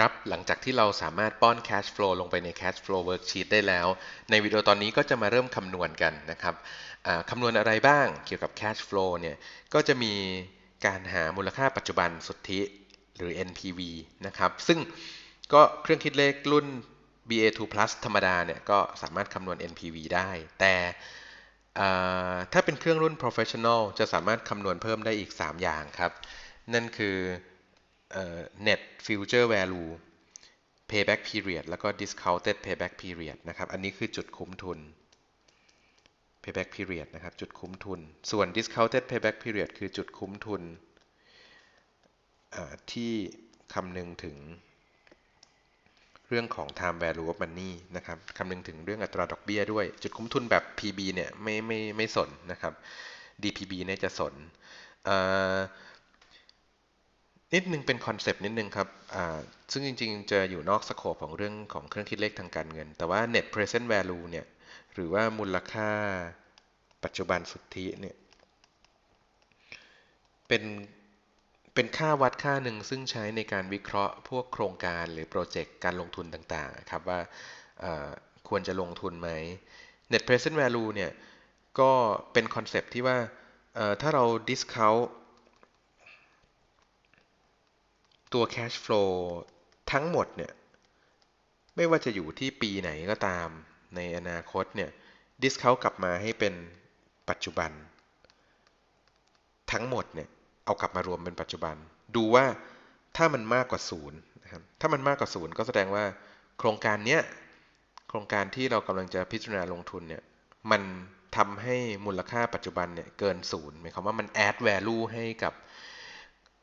ครับ หลังจากที่เราสามารถป้อน cash flow ลงไปใน cash flow worksheet ได้แล้ว ในวิดีโอตอนนี้ก็จะมาเริ่มคำนวณกันนะครับคำนวณอะไรบ้างเกี่ยวกับ cash flow เนี่ย ก็จะมีการหามูลค่าปัจจุบันสุทธิหรือ NPV นะครับ ซึ่งก็เครื่องคิดเลขรุ่น BA2 Plus ธรรมดาเนี่ย ก็สามารถคำนวณ NPV ได้ แต่ถ้าเป็นเครื่องรุ่น Professional จะสามารถคำนวณเพิ่มได้อีก 3 อย่างครับ นั่นคือ net future value payback period แล้วก็ discounted payback period นะครับ อันนี้คือจุดคุ้มทุน payback period นะครับ จุดคุ้มทุน ส่วน discounted payback period คือจุดคุ้มทุนที่คำนึงถึงเรื่องของ time value of money นะครับคำนึงถึงเรื่องอัตราดอกเบี้ยด้วย จุดคุ้มทุนแบบ PB เนี่ยไม่ไม่ไม่สนนะครับ DPB เนี่ยจะสนอ่า นิดนึงเป็นคอนเซปต์นิดนึงครับ ซึ่งจริงๆ จะอยู่นอกสโคปของเรื่องของเครื่องคิดเลขทางการเงิน แต่ว่า net present value เนี่ย หรือว่ามูลค่าปัจจุบันสุทธิเนี่ย เป็น เป็นค่าวัดค่าหนึ่งซึ่งใช้ในการวิเคราะห์พวกโครงการหรือโปรเจกต์การลงทุนต่างๆ ครับว่าควรจะลงทุนไหม net present value เนี่ย ก็เป็นคอนเซปต์ที่ว่าถ้าเรา discount ตัว cash flow ทั้งหมดเนี่ยไม่ว่าจะอยู่ที่ปีไหนก็ตามในอนาคตเนี่ย discount กลับมาให้เป็นปัจจุบัน ทั้งหมดเนี่ยเอากลับมารวมเป็นปัจจุบัน ดูว่าถ้ามันมากกว่าศูนย์นะครับถ้ามันมากกว่าศูนย์ก็แสดงว่าโครงการเนี้ยโครงการที่เรากำลังจะพิจารณาลงทุนเนี่ยมันทำให้มูลค่าปัจจุบันเนี่ยเกินศูนย์หมายความว่ามัน add value ให้กับ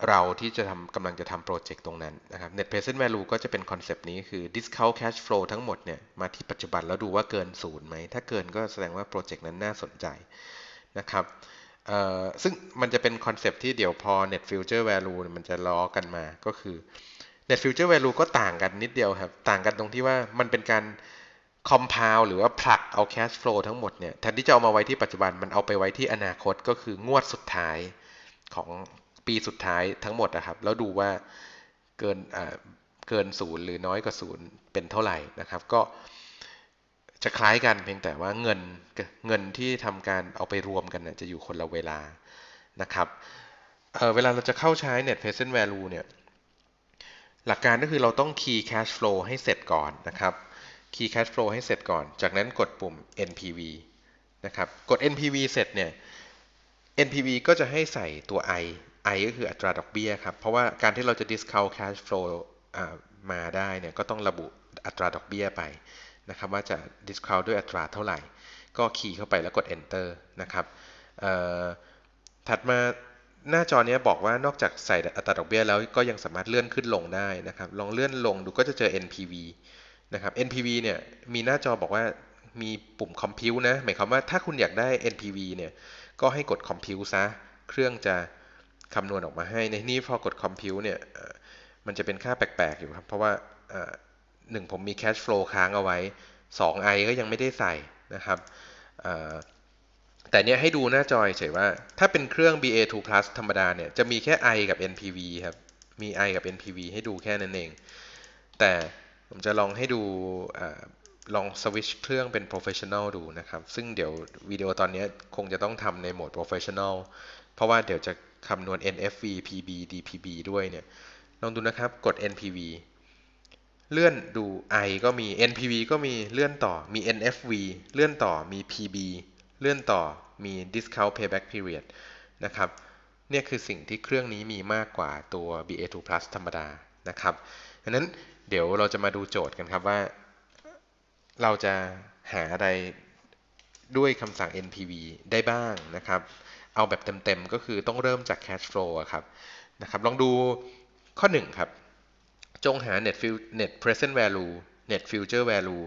เราที่จะทำกำลังจะทำโปรเจกต์ตรงนั้นนะครับ net present value ก็จะเป็นคอนเซปต์นี้คือ discount cash flow ทั้งหมดเนี่ยมาที่ปัจจุบันแล้วดูว่าเกินศูนย์ไหม ถ้าเกินก็แสดงว่าโปรเจกต์นั้นน่าสนใจนะครับซึ่งมันจะเป็นคอนเซปต์ที่เดี๋ยวพอ net future value มันจะล้อกันมาก็คือ net future value ก็ต่างกันนิดเดียวครับ ต่างกันตรงที่ว่ามันเป็นการ compound หรือว่าผลักเอา cash flow ทั้งหมดเนี่ยแทนที่จะเอามาไว้ที่ปัจจุบันมันเอาไปไว้ที่อนาคตก็คืองวดสุดท้ายของ ปีสุดท้ายทั้งหมดนะครับ แล้วดูว่าเกินเกินศูนย์หรือน้อยกว่าศูนย์เป็นเท่าไหร่นะครับ ก็จะคล้ายกันเพียงแต่ว่าเงินเงินที่ทำการเอาไปรวมกันจะอยู่คนละเวลานะครับเเวลาเราจะเข้าใช้ net present value เนี่ยหลักการก็คือเราต้อง key cash flow ให้เสร็จก่อนนะครับ key cash flow ให้เสร็จก่อน จากนั้นกดปุ่ม NPV นะครับ กด NPV เสร็จเนี่ย NPV ก็จะให้ใส่ตัว I I ก็คืออัตราดอกเบี้ยครับ เพราะว่าการที่เราจะ discount cash flow มาได้เนี่ยก็ต้องระบุอัตราดอกเบี้ยไปนะครับว่าจะ discount ด้วยอัตราเท่าไหร่ ก็คีย์เข้าไปแล้วกด enter นะครับถัดมาหน้าจอนี้บอกว่านอกจากใส่อัตราดอกเบี้ยแล้วก็ยังสามารถเลื่อนขึ้นลงได้นะครับ ลองเลื่อนลงดูก็จะเจอ NPV นะครับ NPV เนี่ยมีหน้าจอบอกว่ามีปุ่ม compute นะหมายความว่าถ้าคุณอยากได้ NPV เนี่ยก็ให้กด compute ซะ เครื่องจะ คำนวณออกมาให้ ในนี้พอกด compute เนี่ยมันจะเป็นค่าแปลกๆอยู่ครับ เพราะว่าหนึ่งผมมี cash flow ค้างเอาไว้ 2 i ก็ยังไม่ได้ใส่นะครับแต่เนี้ยให้ดูหน้าจอเฉยว่า ถ้าเป็นเครื่อง BA2 Plus ธรรมดาเนี่ยจะมีแค่ i กับ NPV ครับ มี i กับ NPV ให้ดูแค่นั้นเอง แต่ผมจะลองให้ดูลองสวิชเครื่องเป็น professional ดูนะครับ ซึ่งเดี๋ยววิดีโอตอนนี้คงจะต้องทำในโหมด professional เพราะว่าเดี๋ยวจะ คำนวณ NFV PB DPB ด้วยเนี่ย ลองดูนะครับกด NPV เลื่อนดู I ก็มี NPV ก็มีเลื่อนต่อมี NFV เลื่อนต่อมี PB เลื่อนต่อมี discount payback period นะครับเนี่ยคือสิ่งที่เครื่องนี้มีมากกว่าตัว BA2 Plus ธรรมดานะครับดังนั้นเดี๋ยวเราจะมาดูโจทย์กันครับว่า เราจะหาอะไรด้วยคำสั่ง NPV ได้บ้างนะครับ เอาแบบเต็มๆ ก็คือต้องเริ่มจาก cash flow ครับนะครับลองดูข้อ 1 ครับ จงหา net net present value net future value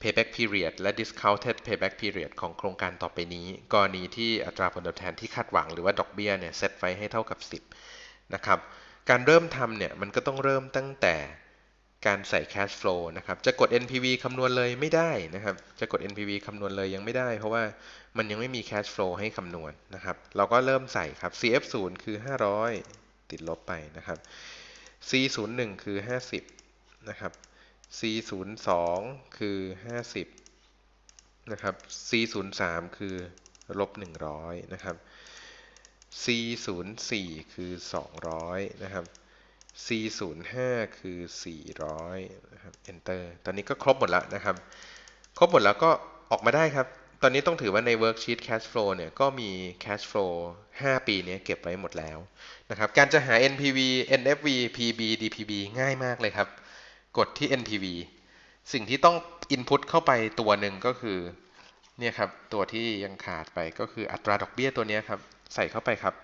payback period และ discounted payback period ของโครงการต่อไปนี้ กรณีที่อัตราผลตอบแทนที่คาดหวังหรือว่าดอกเบี้ยเนี่ยเซตไว้ให้เท่ากับ 10 นะครับ การเริ่มทำเนี่ยมันก็ต้องเริ่มตั้งแต่ การใส่ cash flow นะครับ จะกด NPV คำนวณเลยไม่ได้นะครับ จะกด NPV คำนวณเลยยังไม่ได้ เพราะว่ามันยังไม่มี cash flow ให้คำนวณนะครับ เราก็เริ่มใส่ครับ CF0 คือ 500 ติดลบไปนะครับ C01 คือ 50 นะครับ C 0 2คือ 50 นะครับ C 0 3คือลบ 100 นะครับ C 0 4คือ 200 นะครับ C 0 5คือ 400นะครับ Enter ตอนนี้ก็ครบหมดแล้วนะครับ ครบหมดแล้วก็ออกมาได้ครับ ตอนนี้ต้องถือว่าใน worksheet cash flow เนี่ยก็มี cash flow 5 ปีเนี้เก็บไว้หมดแล้วนะครับ การจะหา NPV NFV PB DPB ง่ายมากเลยครับ กดที่ NPV สิ่งที่ต้อง input เข้าไปตัวหนึ่งก็คือเนี่ยครับ ตัวที่ยังขาดไปก็คืออัตราดอกเบี้ยตัวนี้ครับ ใส่เข้าไปครับ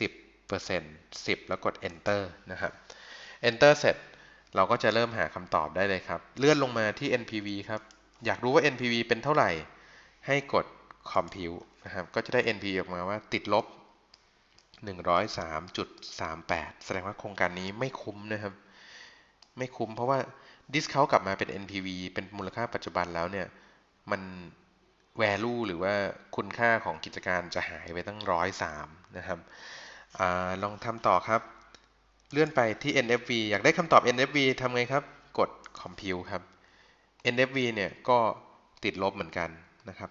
10 10 แล้วกด enter นะครับ enter เสร็จเราก็จะเริ่มหาคำตอบได้เลยครับ เลื่อนลงมาที่ NPV ครับ อยากรู้ว่า NPV เป็นเท่าไหร่ ให้กด compute นะครับ ก็จะได้ NPV ออกมาว่าติดลบ 103.38 แสดงว่าโครงการนี้ไม่คุ้มนะครับ ไม่คุ้มเพราะว่า discount กลับมาเป็น NPV เป็นมูลค่าปัจจุบันแล้วเนี่ย มัน value หรือว่าคุณค่าของกิจการจะหายไปตั้งร้อยสามนะครับ อลองทำต่อครับ เลื่อนไปที่ NFV อยากได้คำตอบ NFV ทำไงครับ กด compute ครับ NFV เนี่ยก็ติดลบเหมือนกันนะครับ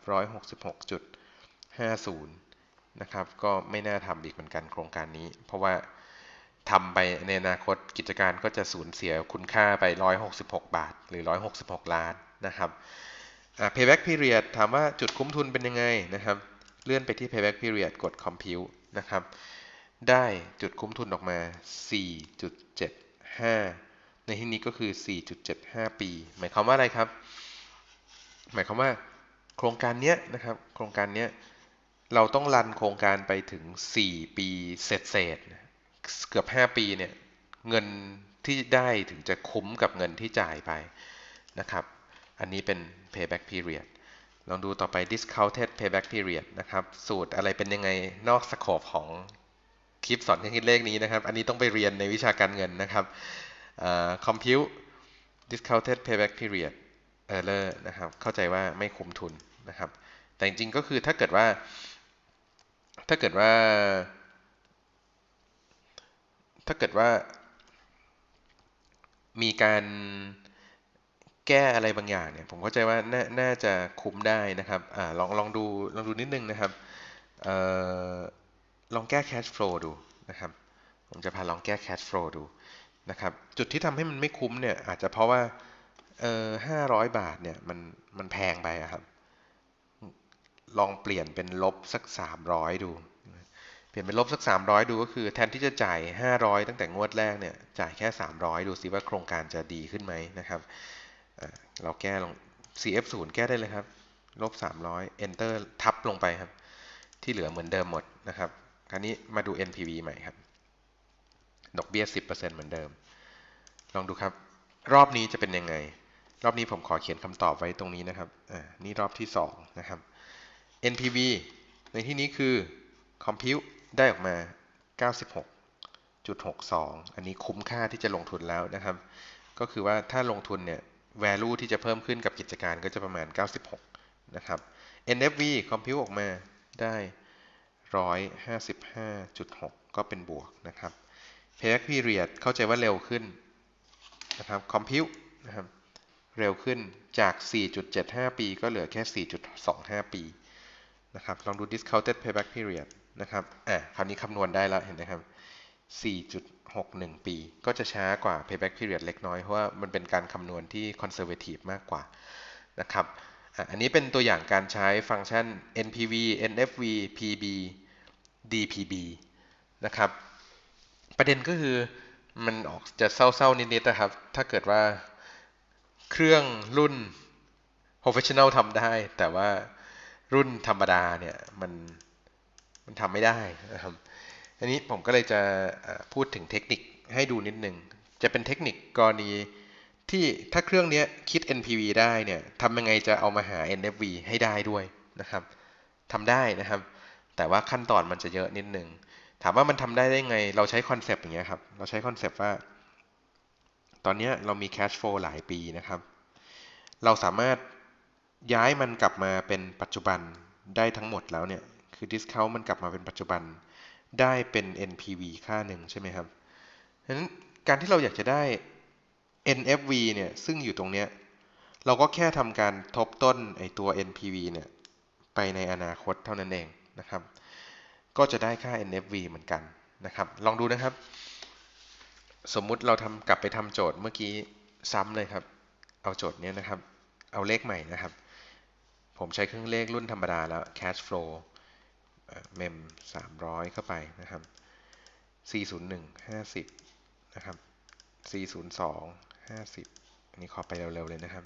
166.50 นะครับ ก็ไม่น่าทำอีกเหมือนกันโครงการนี้ เพราะว่าทำไปในอนาคตกิจการก็จะสูญเสียคุณค่าไป 166 บาท หรือ 166 ล้านนะครับ payback period ถามว่าจุดคุ้มทุนเป็นยังไงนะครับ เลื่อนไปที่ payback period กด compute นะครับ ได้จุดคุ้มทุนออกมา 4.75 ในที่นี้ก็คือ 4.75 ปี หมายความว่าอะไรครับ หมายความว่าโครงการนี้นะครับ โครงการนี้เราต้องรันโครงการไปถึง 4 ปีเศษเศษเกือบ 5 ปีเนี่ย เงินที่ได้ถึงจะคุ้มกับเงินที่จ่ายไปนะครับ อันนี้เป็น payback period ลองดูต่อไป discounted payback period นะครับ สูตรอะไรเป็นยังไงนอกสโคปของ คลิปสอนเครื่องคิดเลขนี้นะครับ อันนี้ต้องไปเรียนในวิชาการเงินนะครับ compute discounted payback period error นะครับ เข้าใจว่าไม่คุ้มทุนนะครับ แต่จริงๆก็คือถ้าเกิดว่า ถ้าเกิดว่า ถ้าเกิดว่า มีการแก้อะไรบางอย่างเนี่ย ผมเข้าใจว่าน่าน่าจะคุ้มได้นะครับอลองลองดูลองดูนิดนึงนะครับ ลองแก้ cash flow ดูนะครับ ผมจะพาลองแก้ cash flow ดูนะครับ จุดที่ทำให้มันไม่คุ้มเนี่ยอาจจะเพราะว่าเออห้าร้อยบาทเนี่ยมันมันแพงไปครับ ลองเปลี่ยนเป็นลบสักสามร้อยดู เปลี่ยนเป็นลบสักสามร้อยดูก็คือแทนที่จะจ่ายห้าร้อยตั้งแต่งวดแรกเนี่ยจ่ายแค่สามร้อยดูซิว่าโครงการจะดีขึ้นไหมนะครับ เราแก้ลง CF 0แก้ได้เลยครับ ลบ300 Enter ทับลงไปครับ ที่เหลือเหมือนเดิมหมดนะครับ คราวนี้มาดู NPV ใหม่ครับ ดอกเบี้ย 10%เหมือนเดิม ลองดูครับ รอบนี้จะเป็นยังไง รอบนี้ผมขอเขียนคำตอบไว้ตรงนี้นะครับ อ่า นี่รอบที่ 2 นะครับ NPV ในที่นี้คือ Compute ได้ออกมา 96.62 อันนี้คุ้มค่าที่จะลงทุนแล้วนะครับ ก็คือว่าถ้าลงทุนเนี่ย value ที่จะเพิ่มขึ้นกับกิจการก็จะประมาณ 96 นะครับ NFV compute ออกมาได้ 155.6 ก็เป็นบวกนะครับ Payback period เข้าใจว่าเร็วขึ้นนะครับ compute นะครับเร็วขึ้นจาก 4.75 ปีก็เหลือแค่ 4.25 ปีนะครับลองดู discounted payback period นะครับอะคราวนี้คำนวณได้แล้วเห็นไหมครับ 4.61 ปี ก็จะช้ากว่า payback period เล็กน้อย เพราะว่ามันเป็นการคำนวณที่ conservative มากกว่านะครับอันนี้เป็นตัวอย่างการใช้ฟังก์ชัน NPV NFV PB DPB นะครับ ประเด็นก็คือมันออกจะเศร้าๆนิดๆนะครับ ถ้าเกิดว่าเครื่องรุ่น professional ทำได้ แต่ว่ารุ่นธรรมดาเนี่ยมันมันทำไม่ได้นะครับ อันนี้ผมก็เลยจะพูดถึงเทคนิคให้ดูนิดนึง จะเป็นเทคนิคกรณีที่ถ้าเครื่องนี้คิด NPV ได้เนี่ยทำยังไงจะเอามาหา NFV ให้ได้ด้วยนะครับทำได้นะครับ แต่ว่าขั้นตอนมันจะเยอะนิดนึง ถามว่ามันทำได้ได้ไง เราใช้คอนเซปต์อย่างเงี้ยครับ เราใช้คอนเซปต์ว่า ตอนนี้เรามี cash flow หลายปีนะครับ เราสามารถย้ายมันกลับมาเป็นปัจจุบันได้ทั้งหมดแล้วเนี่ย คือ discount มันกลับมาเป็นปัจจุบันได้เป็น NPV ค่าหนึ่งใช่ไหมครับฉะนั้นการที่เราอยากจะได้ NFV เนี่ย ซึ่งอยู่ตรงเนี้ย เราก็แค่ทำการทบต้นไอตัว NPV เนี่ย ไปในอนาคตเท่านั้นเอง นะครับ ก็จะได้ค่า NFV เหมือนกันนะครับ ลองดูนะครับ สมมุติเราทำกลับไปทำโจทย์เมื่อกี้ซ้ำเลยครับ เอาโจทย์เนี้ยนะครับ เอาเลขใหม่นะครับ ผมใช้เครื่องเลขรุ่นธรรมดาแล้ว cash flow เมม300 เข้าไปนะครับ 401 50 นะครับ 402 50 อันนี้ขอไปเร็วๆเลยนะครับ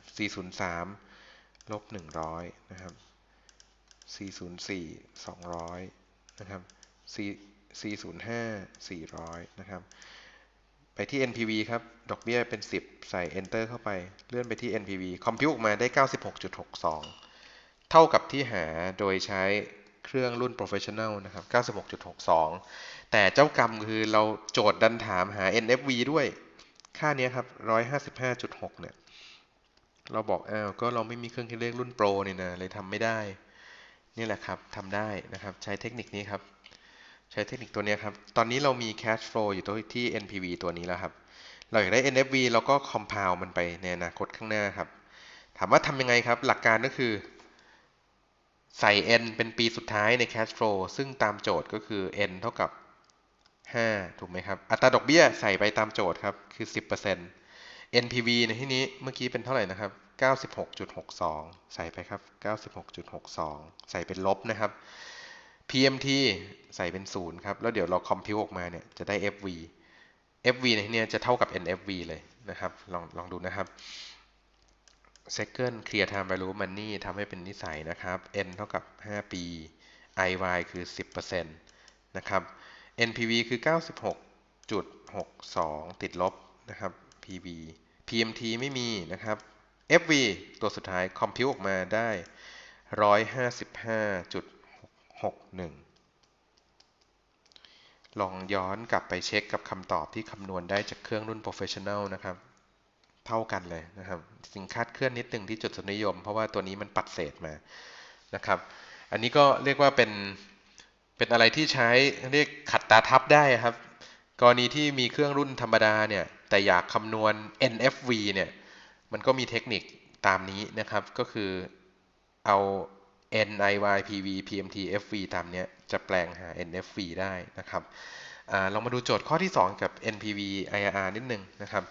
403 ลบ 100 นะครับ 404 200 นะครับ 405 400 นะครับ ไปที่ NPV ครับ ดอกเบี้ยเป็น 10 ใส่ Enter เข้าไป เลื่อนไปที่ NPV คอมพิวออกมาได้ 96.62 เท่ากับที่หาโดยใช้เครื่องรุ่น Professional นะครับ 96.62 แต่เจ้ากรรมคือเราโจทย์ดันถามหา NFV ด้วย ค่านี้ครับ 155.6 เนี่ย เราบอกอ้าว ก็เราไม่มีเครื่องคิดเลขรุ่นโปรเนี่ยนะ เลยทำไม่ได้ นี่แหละครับทำได้นะครับใช้เทคนิคนี้ครับ ใช้เทคนิคตัวนี้ครับ ตอนนี้เรามี cash flow อยู่ที่ NPV ตัวนี้แล้วครับ เราอยากได้ NFV เราก็ compound มันไปในอนาคตข้างหน้าครับ ถามว่าทำยังไงครับ หลักการก็คือใส่ n เป็นปีสุดท้ายใน cash flow ซึ่งตามโจทย์ก็คือ n เท่ากับ 5 ถูกไหมครับ อัตราดอกเบี้ยใส่ไปตามโจทย์ครับ คือ 10% NPV ในที่นี้เมื่อกี้เป็นเท่าไหร่นะครับ 96.62 ใส่ไปครับ 96.62 ใส่เป็นลบนะครับ PMT ใส่เป็นศูนย์ครับ แล้วเดี๋ยวเราคอมพิวออกมาเนี่ยจะได้ FV FV ในที่นี้จะเท่ากับ NFV เลยนะครับ ลองลองดูนะครับ Second Clear Time Value Money ทำให้เป็นนิสัยนะครับ N เท่ากับ 5 ปี IY คือ 10%นะครับ NPV คือ 96.62 ติดลบนะครับ PV PMT ไม่มีนะครับ FV ตัวสุดท้ายคอมพิวออกมาได้ 155.61 ลองย้อนกลับไปเช็คกับคำตอบที่คำนวณได้จากเครื่องรุ่น Professional นะครับ เท่ากันเลยนะครับสิ่งคาดเคลื่อนนิดหนึ่งที่จุดสนิยม เพราะว่าตัวนี้มันปัดเศษมานะครับ อันนี้ก็เรียกว่าเป็นเป็นอะไรที่ใช้เรียกขัดตาทับได้ครับ กรณีที่มีเครื่องรุ่นธรรมดาเนี่ยแต่อยากคำนวณ NFV เนี่ย มันก็มีเทคนิคตามนี้นะครับ ก็คือเอา NIY PV PMT FV ตามเนี้ยจะแปลงหา NFV ได้นะครับอลองมาดูโจทย์ข้อที่ 2 กับ NPV IRR นิดนึงนะครับ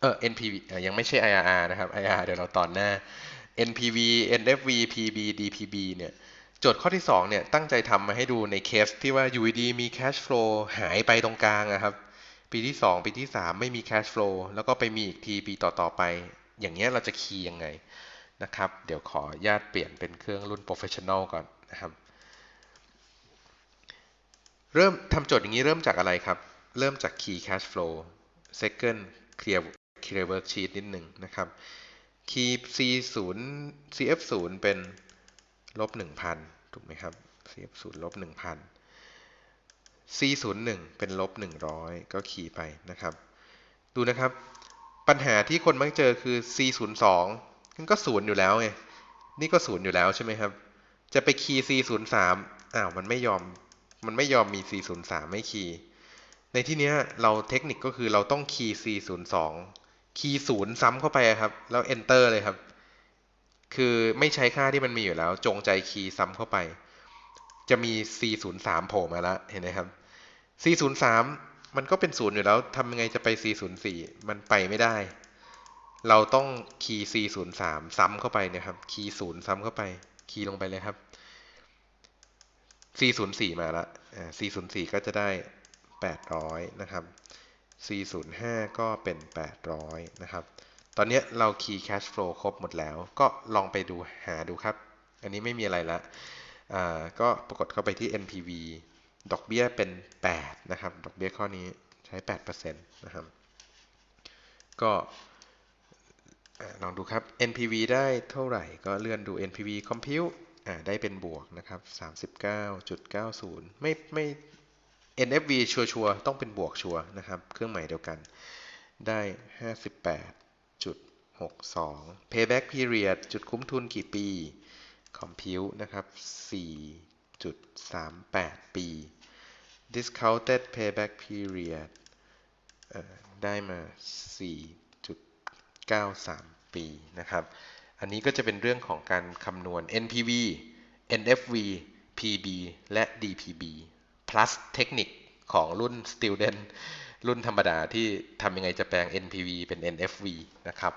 เออ NPV ยังไม่ใช่ IRR นะครับ IRR เดี๋ยวเราตอนหน้า NPV NFV PB DPB เนี่ยโจทย์ข้อที่ 2 เนี่ย ตั้งใจทำมาให้ดูในเคสที่ว่าอยู่ดีมี cash flow หายไปตรงกลางนะครับ ปีที่ 2 ปีที่ 3 ไม่มี cash flow แล้วก็ไปมีอีกทีปีต่อๆไป อย่างเงี้ยเราจะคีย์ยังไงนะครับ เดี๋ยวขอญาตเปลี่ยนเป็นเครื่องรุ่น professional ก่อนนะครับ เริ่มทำโจทย์อย่างนี้เริ่มจากอะไรครับ เริ่มจาก key cash flow second clear clear worksheet นิดหนึ่งนะครับ key c0 cf0 เป็นลบ1,000 ถูกไหมครับ cf0 ลบ1,000 c01 เป็นลบ100 ก็คีย์ไปนะครับ ดูนะครับ ปัญหาที่คนมักเจอคือ c02 มันก็ศูนย์อยู่แล้วไง นี่ก็ศูนย์อยู่แล้วใช่ไหมครับ จะไปคีย์ c03 อ้าว มันไม่ยอม มันไม่ยอมมี c03 ไม่คีย์ ในที่นี้เราเทคนิคก็คือเราต้องคีย์ c02 คีย์ศูนย์ซ้ำเข้าไปครับ แล้ว enter เลยครับ คือไม่ใช้ค่าที่มันมีอยู่แล้ว จงใจคีย์ซ้ำเข้าไป จะมี c03 โผล่มาแล้ว เห็นไหมครับ c03 มันก็เป็นศูนย์อยู่แล้วทำยังไงจะไป c04 มันไปไม่ได้ เราต้องคีย์ c03 ซ้ำเข้าไปนะครับ คีย์ศูนย์ซ้ำเข้าไป คีย์ลงไปเลยครับ c04 มาล้ว c04 ก็จะได้ 800 นะครับ c05 ก็เป็น 800 นะครับ ตอนนี้เราคีย์ cash flow ครบหมดแล้ว ก็ลองไปดูหาดูครับ อันนี้ไม่มีอะไรละก็ปรากฏเข้าไปที่ NPV ดอกเบี้ยเป็น 8 นะครับ ดอกเบี้ยข้อนี้ใช้ 8%นะครับ ก็ลองดูครับ NPV ได้เท่าไหร่ก็เลื่อนดู NPV compute ได้เป็นบวกนะครับ 39.90 ไม่ไม่ NFV ชัวร์ๆต้องเป็นบวกชัวร์นะครับ เครื่องหมายเดียวกัน ได้ 58.62 payback period จุดคุ้มทุนกี่ปี compute นะครับ4 4.38 ปี discounted payback period ได้มา93 ปีนะครับ อันนี้ก็จะเป็นเรื่องของการคำนวณ NPV NFV PB และ DPB plus เทคนิคของรุ่น student รุ่นธรรมดาที่ทำยังไงจะแปลง NPV เป็น NFV นะครับ